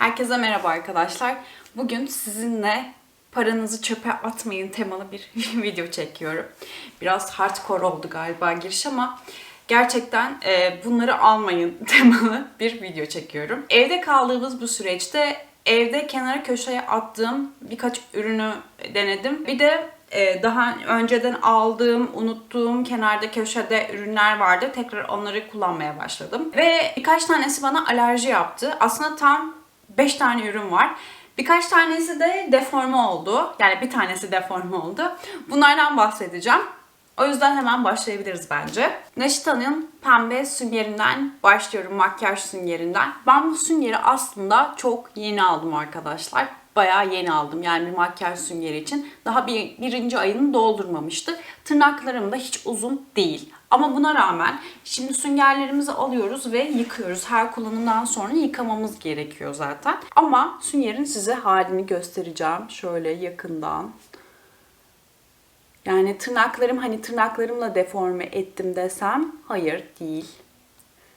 Herkese merhaba arkadaşlar. Bugün sizinle paranızı çöpe atmayın temalı bir video çekiyorum. Biraz hardcore oldu galiba giriş ama gerçekten e, bunları almayın temalı bir video çekiyorum. Evde kaldığımız bu süreçte evde kenara köşeye attığım birkaç ürünü denedim. Bir de e, daha önceden aldığım, unuttuğum kenarda köşede ürünler vardı. Tekrar onları kullanmaya başladım. Ve birkaç tanesi bana alerji yaptı. Aslında tam 5 tane ürün var. Birkaç tanesi de deforme oldu. Yani bir tanesi deforme oldu. Bunlardan bahsedeceğim. O yüzden hemen başlayabiliriz bence. Neşita'nın pembe süngerinden başlıyorum. Makyaj süngerinden. Ben bu süngeri aslında çok yeni aldım arkadaşlar. Bayağı yeni aldım yani bir makyaj süngeri için. Daha bir, birinci ayını doldurmamıştı. Tırnaklarım da hiç uzun değil. Ama buna rağmen şimdi süngerlerimizi alıyoruz ve yıkıyoruz. Her kullanımdan sonra yıkamamız gerekiyor zaten. Ama süngerin size halini göstereceğim. Şöyle yakından. Yani tırnaklarım hani tırnaklarımla deforme ettim desem hayır değil.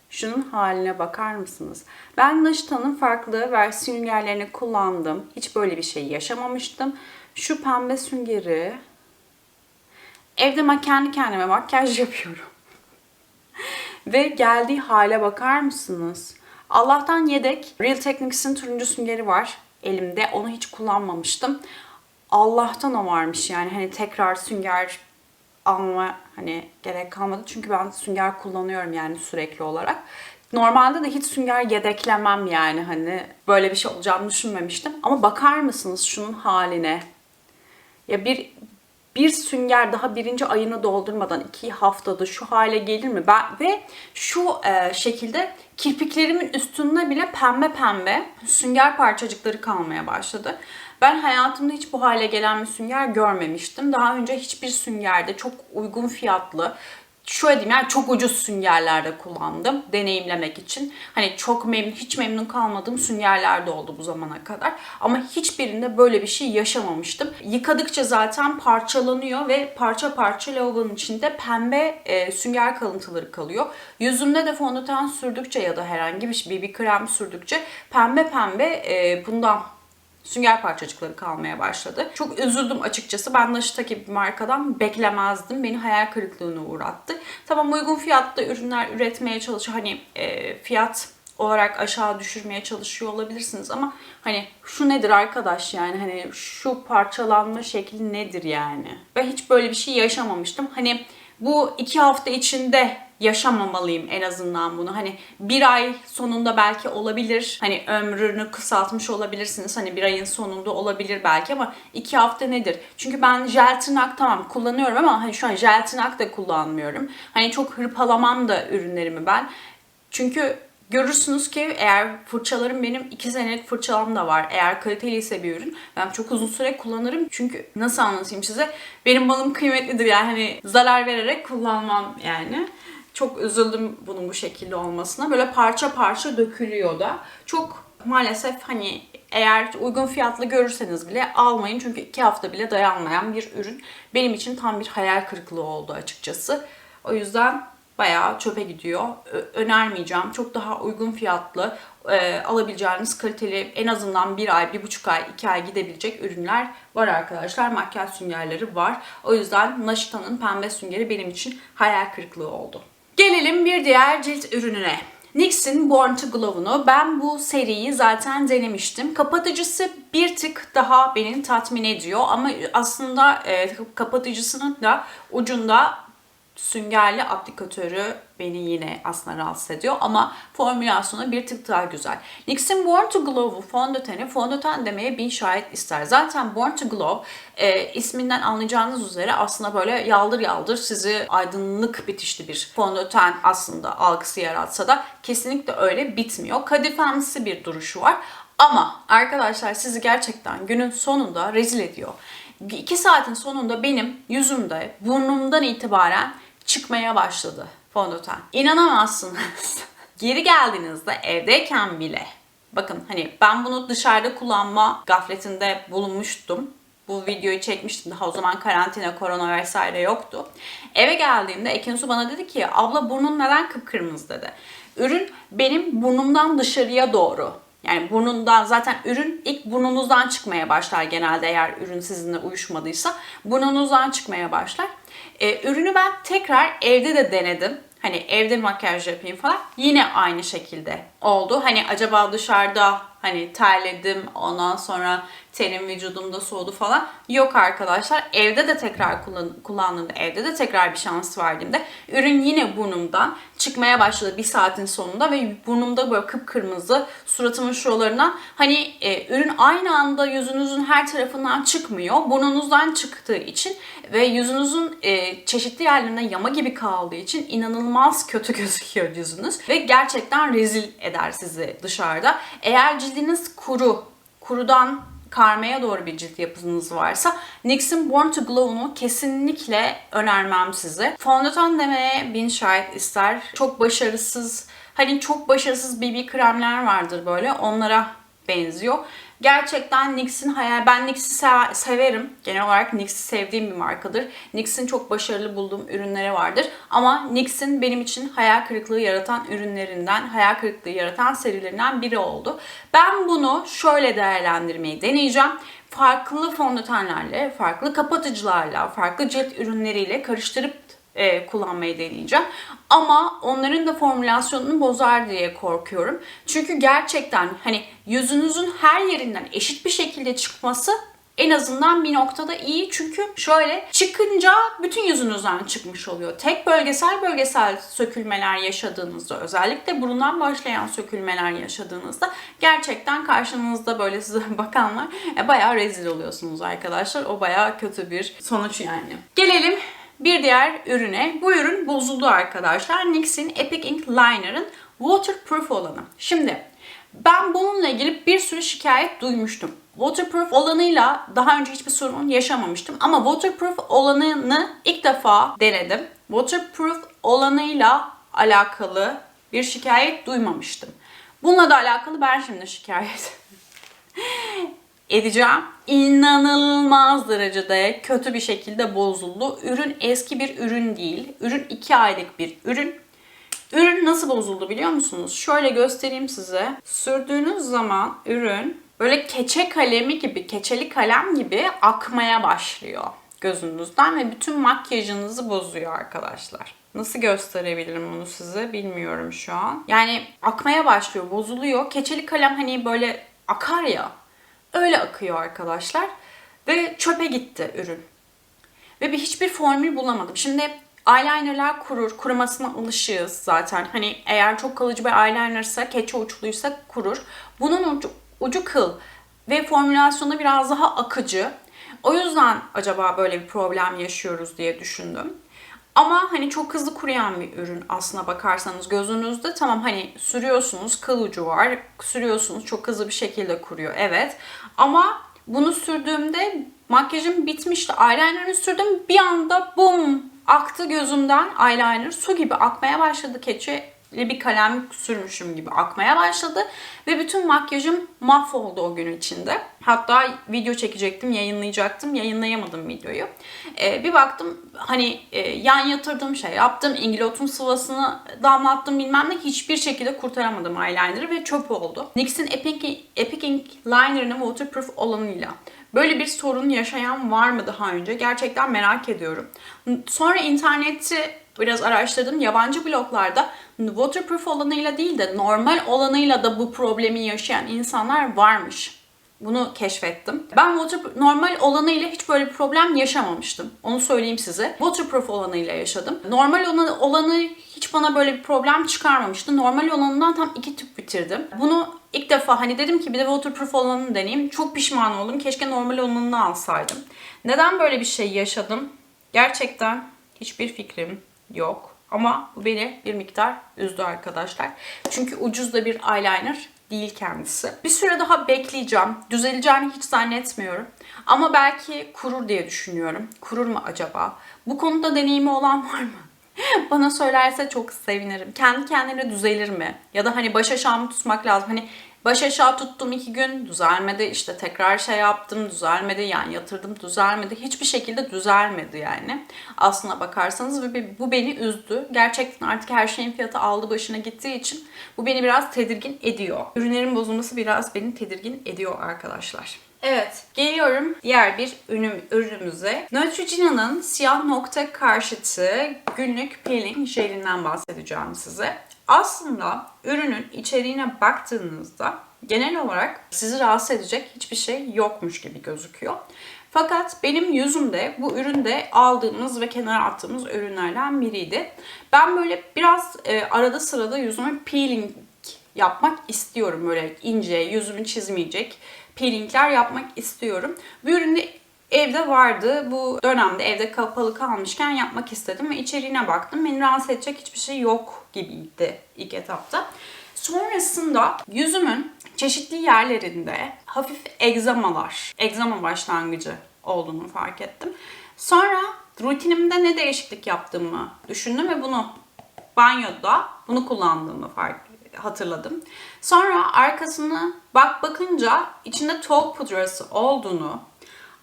Şunun haline bakar mısınız? Ben Naşita'nın farklı versiyon süngerlerini kullandım. Hiç böyle bir şey yaşamamıştım. Şu pembe süngeri evde kendi kendime makyaj yapıyorum. Ve geldiği hale bakar mısınız? Allah'tan yedek Real Techniques'in turuncu süngeri var elimde. Onu hiç kullanmamıştım. Allah'tan o varmış yani hani tekrar sünger alma hani gerek kalmadı. Çünkü ben sünger kullanıyorum yani sürekli olarak. Normalde de hiç sünger yedeklemem yani hani böyle bir şey olacağını düşünmemiştim. Ama bakar mısınız şunun haline? Ya bir bir sünger daha birinci ayını doldurmadan iki haftada şu hale gelir mi? Ben ve şu e, şekilde kirpiklerimin üstünde bile pembe pembe sünger parçacıkları kalmaya başladı. Ben hayatımda hiç bu hale gelen bir sünger görmemiştim. Daha önce hiçbir süngerde çok uygun fiyatlı, şöyle diyeyim yani çok ucuz süngerlerde kullandım deneyimlemek için. Hani çok memnun, hiç memnun kalmadığım süngerler de oldu bu zamana kadar. Ama hiçbirinde böyle bir şey yaşamamıştım. Yıkadıkça zaten parçalanıyor ve parça parça lavabonun içinde pembe e, sünger kalıntıları kalıyor. Yüzümde de fondöten sürdükçe ya da herhangi bir BB krem sürdükçe pembe pembe e, bundan sünger parçacıkları kalmaya başladı. Çok üzüldüm açıkçası. Ben Naşita gibi bir markadan beklemezdim. Beni hayal kırıklığına uğrattı. Tamam uygun fiyatlı ürünler üretmeye çalışıyor. Hani e, fiyat olarak aşağı düşürmeye çalışıyor olabilirsiniz ama hani şu nedir arkadaş yani hani şu parçalanma şekli nedir yani? Ve hiç böyle bir şey yaşamamıştım. Hani bu iki hafta içinde yaşamamalıyım en azından bunu. Hani bir ay sonunda belki olabilir. Hani ömrünü kısaltmış olabilirsiniz. Hani bir ayın sonunda olabilir belki ama iki hafta nedir? Çünkü ben jel tamam kullanıyorum ama hani şu an jel da kullanmıyorum. Hani çok hırpalamam da ürünlerimi ben. Çünkü Görürsünüz ki eğer fırçalarım benim 2 senelik fırçalam da var. Eğer kaliteli ise bir ürün ben çok uzun süre kullanırım. Çünkü nasıl anlatayım size? Benim balım kıymetlidir yani hani zarar vererek kullanmam yani. Çok üzüldüm bunun bu şekilde olmasına. Böyle parça parça dökülüyor da. Çok maalesef hani eğer uygun fiyatlı görürseniz bile almayın. Çünkü iki hafta bile dayanmayan bir ürün. Benim için tam bir hayal kırıklığı oldu açıkçası. O yüzden bayağı çöpe gidiyor. Önermeyeceğim. Çok daha uygun fiyatlı e, alabileceğiniz kaliteli en azından bir ay, bir buçuk ay, iki ay gidebilecek ürünler var arkadaşlar. Makyaj süngerleri var. O yüzden Naşita'nın pembe süngeri benim için hayal kırıklığı oldu. Gelelim bir diğer cilt ürününe. NYX'in Born to Glow'unu ben bu seriyi zaten denemiştim. Kapatıcısı bir tık daha beni tatmin ediyor ama aslında e, kapatıcısının da ucunda süngerli aplikatörü beni yine aslında rahatsız ediyor ama formülasyonu bir tık daha güzel. NYX'in Born to Glow'u fondöteni fondöten demeye bin şahit ister. Zaten Born to Glow e, isminden anlayacağınız üzere aslında böyle yaldır yaldır sizi aydınlık bitişli bir fondöten aslında algısı yaratsa da kesinlikle öyle bitmiyor. Kadifemsi bir duruşu var. Ama arkadaşlar sizi gerçekten günün sonunda rezil ediyor. 2 saatin sonunda benim yüzümde burnumdan itibaren çıkmaya başladı fondöten. İnanamazsınız. Geri geldiğinizde evdeyken bile bakın hani ben bunu dışarıda kullanma gafletinde bulunmuştum. Bu videoyu çekmiştim daha o zaman karantina, korona vesaire yoktu. Eve geldiğimde Ekinsu bana dedi ki abla burnun neden kıpkırmızı dedi. Ürün benim burnumdan dışarıya doğru Yani burnundan zaten ürün ilk burnunuzdan çıkmaya başlar genelde eğer ürün sizinle uyuşmadıysa. Burnunuzdan çıkmaya başlar. Ee, ürünü ben tekrar evde de denedim. Hani evde makyaj yapayım falan. Yine aynı şekilde oldu. Hani acaba dışarıda hani terledim ondan sonra tenim vücudumda soğudu falan. Yok arkadaşlar. Evde de tekrar kullan kullandığımda, evde de tekrar bir şans verdiğimde ürün yine burnumdan çıkmaya başladı bir saatin sonunda ve burnumda böyle kıpkırmızı suratımın şuralarına hani e, ürün aynı anda yüzünüzün her tarafından çıkmıyor. Burnunuzdan çıktığı için ve yüzünüzün e, çeşitli yerlerine yama gibi kaldığı için inanılmaz kötü gözüküyor yüzünüz ve gerçekten rezil eder sizi dışarıda. Eğer cildiniz kuru, kurudan karmaya doğru bir cilt yapınız varsa NYX'in Born to Glow'unu kesinlikle önermem size. Fondöten demeye bin şahit ister. Çok başarısız, hani çok başarısız BB kremler vardır böyle. Onlara benziyor. Gerçekten NYX'in hayal... Ben NYX'i se- severim. Genel olarak NYX'i sevdiğim bir markadır. NYX'in çok başarılı bulduğum ürünleri vardır. Ama NYX'in benim için hayal kırıklığı yaratan ürünlerinden, hayal kırıklığı yaratan serilerinden biri oldu. Ben bunu şöyle değerlendirmeyi deneyeceğim farklı fondötenlerle, farklı kapatıcılarla, farklı cilt ürünleriyle karıştırıp e, kullanmayı deneyeceğim. Ama onların da formülasyonunu bozar diye korkuyorum. Çünkü gerçekten hani yüzünüzün her yerinden eşit bir şekilde çıkması en azından bir noktada iyi. Çünkü şöyle çıkınca bütün yüzünüzden çıkmış oluyor. Tek bölgesel bölgesel sökülmeler yaşadığınızda özellikle burundan başlayan sökülmeler yaşadığınızda gerçekten karşınızda böyle size bakanlar e, bayağı rezil oluyorsunuz arkadaşlar. O bayağı kötü bir sonuç yani. Gelelim bir diğer ürüne. Bu ürün bozuldu arkadaşlar. NYX'in Epic Ink Liner'ın waterproof olanı. Şimdi ben bununla ilgili bir sürü şikayet duymuştum. Waterproof olanıyla daha önce hiçbir sorun yaşamamıştım. Ama waterproof olanını ilk defa denedim. Waterproof olanıyla alakalı bir şikayet duymamıştım. Bununla da alakalı ben şimdi şikayet edeceğim. İnanılmaz derecede kötü bir şekilde bozuldu. Ürün eski bir ürün değil. Ürün 2 aylık bir ürün. Ürün nasıl bozuldu biliyor musunuz? Şöyle göstereyim size. Sürdüğünüz zaman ürün böyle keçe kalemi gibi, keçeli kalem gibi akmaya başlıyor gözünüzden ve bütün makyajınızı bozuyor arkadaşlar. Nasıl gösterebilirim bunu size bilmiyorum şu an. Yani akmaya başlıyor, bozuluyor. Keçeli kalem hani böyle akar ya. Öyle akıyor arkadaşlar. Ve çöpe gitti ürün. Ve bir hiçbir formül bulamadım. Şimdi eyelinerlar kurur. Kurumasına alışığız zaten. Hani eğer çok kalıcı bir eyelinersa, keçe uçluysa kurur. Bunun ucu, ucu kıl ve formülasyonu biraz daha akıcı. O yüzden acaba böyle bir problem yaşıyoruz diye düşündüm. Ama hani çok hızlı kuruyan bir ürün aslına bakarsanız gözünüzde tamam hani sürüyorsunuz kıl ucu var sürüyorsunuz çok hızlı bir şekilde kuruyor evet ama bunu sürdüğümde makyajım bitmişti eyeliner'ı sürdüm. Bir anda bum aktı gözümden. Eyeliner su gibi akmaya başladı keçe bir kalem sürmüşüm gibi akmaya başladı. Ve bütün makyajım mahvoldu o gün içinde. Hatta video çekecektim, yayınlayacaktım. Yayınlayamadım videoyu. Ee, bir baktım hani e, yan yatırdım şey yaptım. İngilot'un sıvasını damlattım bilmem ne. Hiçbir şekilde kurtaramadım eyeliner'ı ve çöp oldu. NYX'in Epic, Epic Ink Liner'ının waterproof olanıyla Böyle bir sorun yaşayan var mı daha önce? Gerçekten merak ediyorum. Sonra interneti biraz araştırdım. Yabancı bloglarda waterproof olanıyla değil de normal olanıyla da bu problemi yaşayan insanlar varmış. Bunu keşfettim. Ben water, normal olanıyla hiç böyle bir problem yaşamamıştım. Onu söyleyeyim size. Waterproof olanıyla yaşadım. Normal olanı hiç bana böyle bir problem çıkarmamıştı. Normal olanından tam iki tüp bitirdim. Bunu ilk defa hani dedim ki bir de waterproof olanını deneyeyim. Çok pişman oldum. Keşke normal olanını alsaydım. Neden böyle bir şey yaşadım? Gerçekten hiçbir fikrim yok. Ama bu beni bir miktar üzdü arkadaşlar. Çünkü ucuz da bir eyeliner değil kendisi. Bir süre daha bekleyeceğim. Düzeleceğini hiç zannetmiyorum. Ama belki kurur diye düşünüyorum. Kurur mu acaba? Bu konuda deneyimi olan var mı? Bana söylerse çok sevinirim. Kendi kendine düzelir mi? Ya da hani baş aşağı tutmak lazım? Hani Baş aşağı tuttum iki gün düzelmedi. İşte tekrar şey yaptım düzelmedi. Yani yatırdım düzelmedi. Hiçbir şekilde düzelmedi yani. Aslına bakarsanız ve bu beni üzdü. Gerçekten artık her şeyin fiyatı aldı başına gittiği için bu beni biraz tedirgin ediyor. Ürünlerin bozulması biraz beni tedirgin ediyor arkadaşlar. Evet, geliyorum diğer bir ürün, ürünümüze. Neutrogena'nın siyah nokta karşıtı günlük peeling jelinden bahsedeceğim size. Aslında ürünün içeriğine baktığınızda genel olarak sizi rahatsız edecek hiçbir şey yokmuş gibi gözüküyor. Fakat benim yüzümde bu üründe aldığımız ve kenara attığımız ürünlerden biriydi. Ben böyle biraz e, arada sırada yüzüme peeling yapmak istiyorum. Böyle ince, yüzümü çizmeyecek peelingler yapmak istiyorum. Bu üründe evde vardı. Bu dönemde evde kapalı kalmışken yapmak istedim ve içeriğine baktım. Beni rahatsız edecek hiçbir şey yok gibiydi ilk etapta. Sonrasında yüzümün çeşitli yerlerinde hafif egzamalar, egzama başlangıcı olduğunu fark ettim. Sonra rutinimde ne değişiklik yaptığımı düşündüm ve bunu banyoda bunu kullandığımı fark hatırladım. Sonra arkasını bak bakınca içinde talk pudrası olduğunu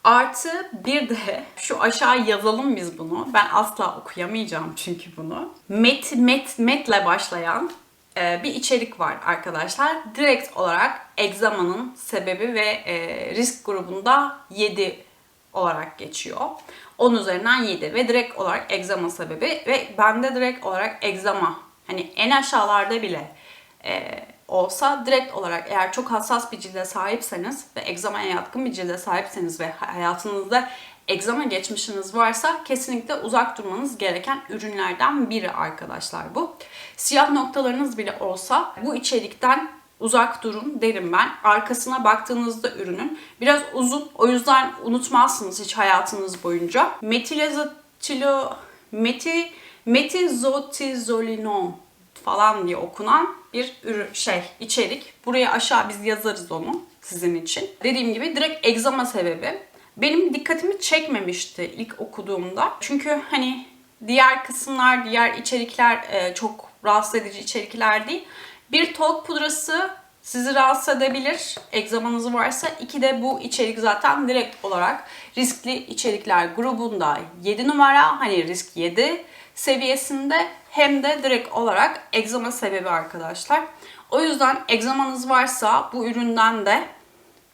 Artı bir de şu aşağı yazalım biz bunu. Ben asla okuyamayacağım çünkü bunu. Met, met, metle başlayan e, bir içerik var arkadaşlar. Direkt olarak egzamanın sebebi ve e, risk grubunda 7 olarak geçiyor. 10 üzerinden 7 ve direkt olarak egzama sebebi ve bende direkt olarak egzama hani en aşağılarda bile e, olsa direkt olarak eğer çok hassas bir cilde sahipseniz ve egzamaya yatkın bir cilde sahipseniz ve hayatınızda egzama geçmişiniz varsa kesinlikle uzak durmanız gereken ürünlerden biri arkadaşlar bu. Siyah noktalarınız bile olsa bu içerikten uzak durun derim ben. Arkasına baktığınızda ürünün biraz uzun o yüzden unutmazsınız hiç hayatınız boyunca. Metilazotilo meti metizotizolinon falan diye okunan bir ürün şey içerik. Buraya aşağı biz yazarız onu sizin için. Dediğim gibi direkt egzama sebebi. Benim dikkatimi çekmemişti ilk okuduğumda. Çünkü hani diğer kısımlar, diğer içerikler e, çok rahatsız edici içerikler değil. Bir talk pudrası sizi rahatsız edebilir egzamanız varsa. İki de bu içerik zaten direkt olarak riskli içerikler grubunda 7 numara hani risk 7 seviyesinde hem de direkt olarak egzama sebebi arkadaşlar. O yüzden egzamanız varsa bu üründen de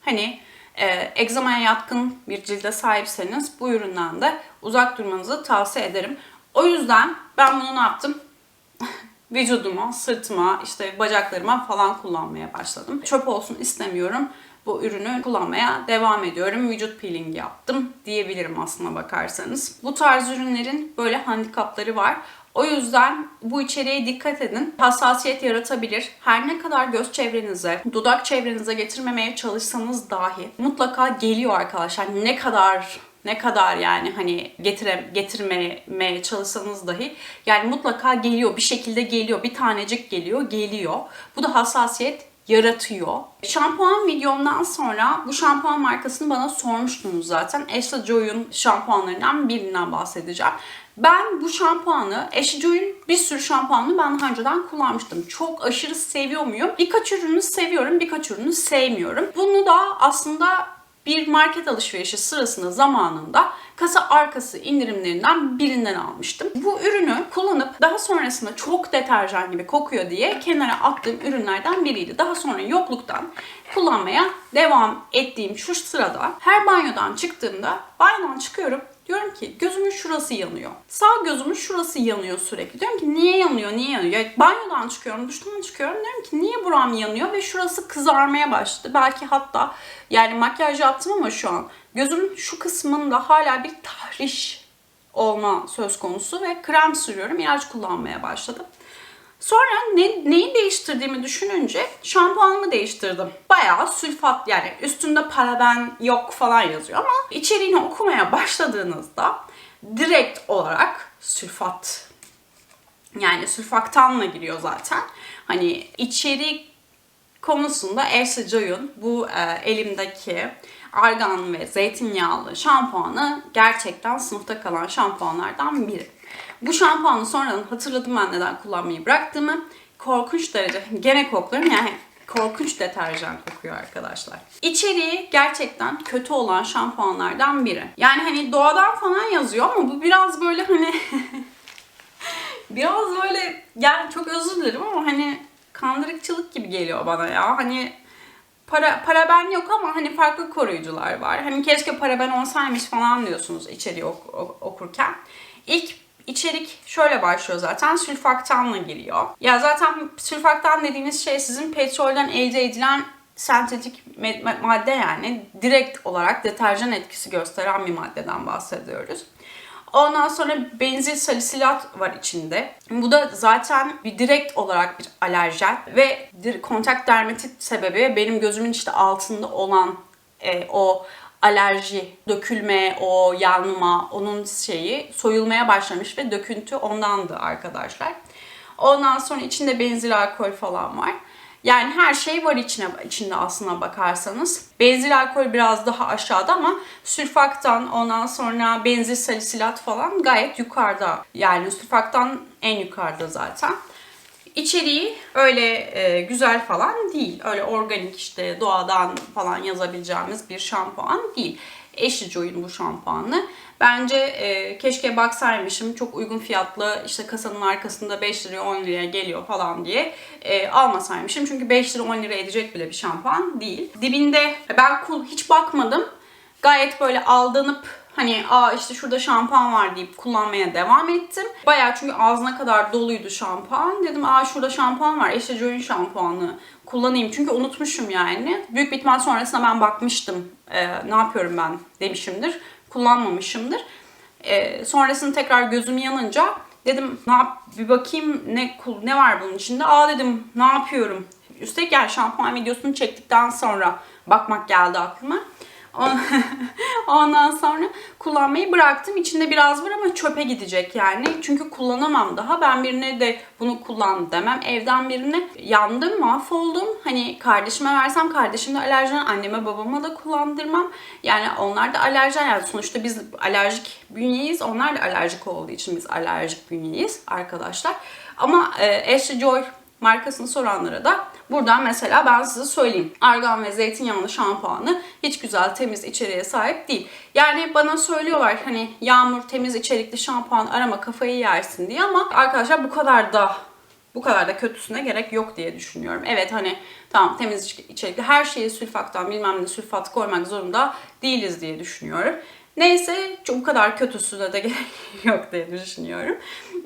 hani e, egzamaya yatkın bir cilde sahipseniz bu üründen de uzak durmanızı tavsiye ederim. O yüzden ben bunu ne yaptım? Vücuduma, sırtıma, işte bacaklarıma falan kullanmaya başladım. Çöp olsun istemiyorum. Bu ürünü kullanmaya devam ediyorum. Vücut peeling yaptım diyebilirim aslına bakarsanız. Bu tarz ürünlerin böyle handikapları var. O yüzden bu içeriğe dikkat edin. Hassasiyet yaratabilir. Her ne kadar göz çevrenize, dudak çevrenize getirmemeye çalışsanız dahi mutlaka geliyor arkadaşlar. Ne kadar ne kadar yani hani getire, getirmeye çalışsanız dahi yani mutlaka geliyor bir şekilde geliyor bir tanecik geliyor geliyor. Bu da hassasiyet yaratıyor. Şampuan videomdan sonra bu şampuan markasını bana sormuştunuz zaten. Ashley Joy'un şampuanlarından birinden bahsedeceğim. Ben bu şampuanı, Ashley Joy'un bir sürü şampuanını ben daha önceden kullanmıştım. Çok aşırı seviyor muyum? Birkaç ürünü seviyorum, birkaç ürünü sevmiyorum. Bunu da aslında bir market alışverişi sırasında zamanında kasa arkası indirimlerinden birinden almıştım. Bu ürünü kullanıp daha sonrasında çok deterjan gibi kokuyor diye kenara attığım ürünlerden biriydi. Daha sonra yokluktan kullanmaya devam ettiğim şu sırada her banyodan çıktığımda banyodan çıkıyorum Diyorum ki gözümün şurası yanıyor. Sağ gözümün şurası yanıyor sürekli. Diyorum ki niye yanıyor, niye yanıyor? Ya banyodan çıkıyorum, duştan çıkıyorum. Diyorum ki niye buram yanıyor ve şurası kızarmaya başladı. Belki hatta yani makyaj yaptım ama şu an gözümün şu kısmında hala bir tahriş olma söz konusu ve krem sürüyorum. ilaç kullanmaya başladım. Sonra ne, neyi değiştirdiğimi düşününce şampuanımı değiştirdim. Bayağı sülfat yani üstünde paraben yok falan yazıyor ama içeriğini okumaya başladığınızda direkt olarak sülfat yani sülfaktanla giriyor zaten. Hani içerik konusunda Ashley Joy'un bu e, elimdeki argan ve zeytinyağlı şampuanı gerçekten sınıfta kalan şampuanlardan biri. Bu şampuanı sonradan hatırladım ben neden kullanmayı bıraktığımı. Korkunç derece gene koklarım yani Korkunç deterjan kokuyor arkadaşlar. İçeriği gerçekten kötü olan şampuanlardan biri. Yani hani doğadan falan yazıyor ama bu biraz böyle hani biraz böyle yani çok özür dilerim ama hani kandırıkçılık gibi geliyor bana ya. Hani para para ben yok ama hani farklı koruyucular var. Hani keşke para ben olsaymış falan diyorsunuz içeriği ok- okurken. İlk içerik şöyle başlıyor zaten sülfaktanla giriyor. Ya zaten sülfaktan dediğiniz şey sizin petrolden elde edilen sentetik madde yani direkt olarak deterjan etkisi gösteren bir maddeden bahsediyoruz. Ondan sonra benzil salisilat var içinde. Bu da zaten bir direkt olarak bir alerjen ve kontak dermatit sebebi benim gözümün işte altında olan e, o alerji, dökülme, o yanma, onun şeyi soyulmaya başlamış ve döküntü ondandı arkadaşlar. Ondan sonra içinde benzil alkol falan var. Yani her şey var içine, içinde aslına bakarsanız. Benzil alkol biraz daha aşağıda ama sülfaktan ondan sonra benzil salisilat falan gayet yukarıda. Yani sülfaktan en yukarıda zaten. İçeriği öyle e, güzel falan değil. Öyle organik işte doğadan falan yazabileceğimiz bir şampuan değil. Ashley Joy'un bu şampuanı. Bence e, keşke baksaymışım çok uygun fiyatlı işte kasanın arkasında 5 liraya 10 liraya geliyor falan diye e, almasaymışım. Çünkü 5 lira 10 lira edecek bile bir şampuan değil. Dibinde ben hiç bakmadım. Gayet böyle aldanıp hani aa işte şurada şampuan var deyip kullanmaya devam ettim. Bayağı çünkü ağzına kadar doluydu şampuan. Dedim aa şurada şampuan var. Ashley Joy'un şampuanı kullanayım. Çünkü unutmuşum yani. Büyük bir sonrasında ben bakmıştım. Ee, ne yapıyorum ben demişimdir. Kullanmamışımdır. Ee, sonrasında tekrar gözüm yanınca dedim ne yap bir bakayım ne ne var bunun içinde. Aa dedim ne yapıyorum. Üstelik yani şampuan videosunu çektikten sonra bakmak geldi aklıma. Ondan sonra kullanmayı bıraktım. İçinde biraz var ama çöpe gidecek yani. Çünkü kullanamam daha. Ben birine de bunu kullan demem. Evden birine yandım, mahvoldum. Hani kardeşime versem kardeşim de alerjen, anneme babama da kullandırmam. Yani onlar da alerjen. Yani sonuçta biz alerjik bünyeyiz. Onlar da alerjik olduğu için biz alerjik bünyeyiz arkadaşlar. Ama e, Ashley Joy markasını soranlara da buradan mesela ben size söyleyeyim. Argan ve zeytinyağlı şampuanı hiç güzel temiz içeriğe sahip değil. Yani bana söylüyorlar hani yağmur temiz içerikli şampuan arama kafayı yersin diye ama arkadaşlar bu kadar da bu kadar da kötüsüne gerek yok diye düşünüyorum. Evet hani tamam temiz içerikli her şeyi sülfattan bilmem ne sülfat koymak zorunda değiliz diye düşünüyorum. Neyse bu kadar kötüsüne de gerek yok diye düşünüyorum.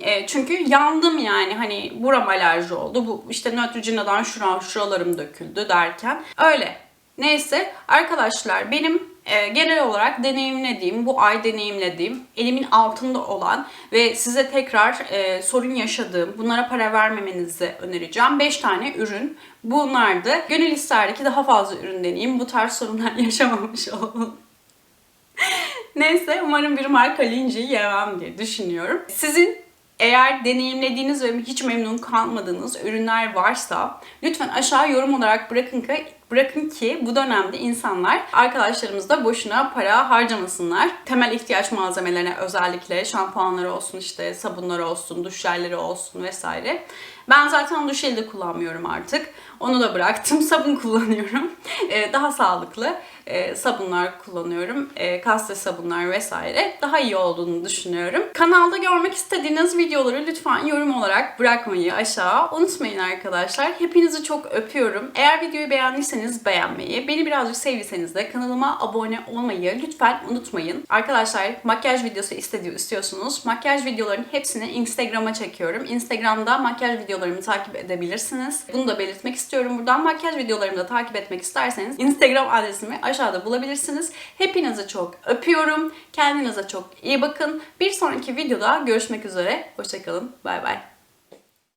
E, çünkü yandım yani hani buram alerji oldu. Bu işte Neutrogena'dan şura, şuralarım döküldü derken öyle. Neyse arkadaşlar benim e, genel olarak deneyimlediğim, bu ay deneyimlediğim, elimin altında olan ve size tekrar e, sorun yaşadığım, bunlara para vermemenizi önereceğim 5 tane ürün. Bunlar da gönül isterdi ki daha fazla ürün deneyeyim, bu tarz sorunlar yaşamamış olalım. Neyse umarım bir marka linci yemem diye düşünüyorum. Sizin eğer deneyimlediğiniz ve hiç memnun kalmadığınız ürünler varsa lütfen aşağı yorum olarak bırakın ki Bırakın ki bu dönemde insanlar arkadaşlarımız da boşuna para harcamasınlar. Temel ihtiyaç malzemelerine özellikle şampuanları olsun işte sabunları olsun, duş jelleri olsun vesaire. Ben zaten duş jeli de kullanmıyorum artık. Onu da bıraktım. Sabun kullanıyorum. Ee, daha sağlıklı e, sabunlar kullanıyorum. E, kaste sabunlar vesaire. Daha iyi olduğunu düşünüyorum. Kanalda görmek istediğiniz videoları lütfen yorum olarak bırakmayı aşağı unutmayın arkadaşlar. Hepinizi çok öpüyorum. Eğer videoyu beğendiyseniz beğenmeyi, beni birazcık sevdiyseniz de kanalıma abone olmayı lütfen unutmayın. Arkadaşlar makyaj videosu istediyor istiyorsunuz. Makyaj videolarının hepsini Instagram'a çekiyorum. Instagram'da makyaj videolarımı takip edebilirsiniz. Bunu da belirtmek istiyorum. Buradan makyaj videolarımı da takip etmek isterseniz Instagram adresimi aşağıda bulabilirsiniz. Hepinizi çok öpüyorum. Kendinize çok iyi bakın. Bir sonraki videoda görüşmek üzere. Hoşçakalın. Bay bay.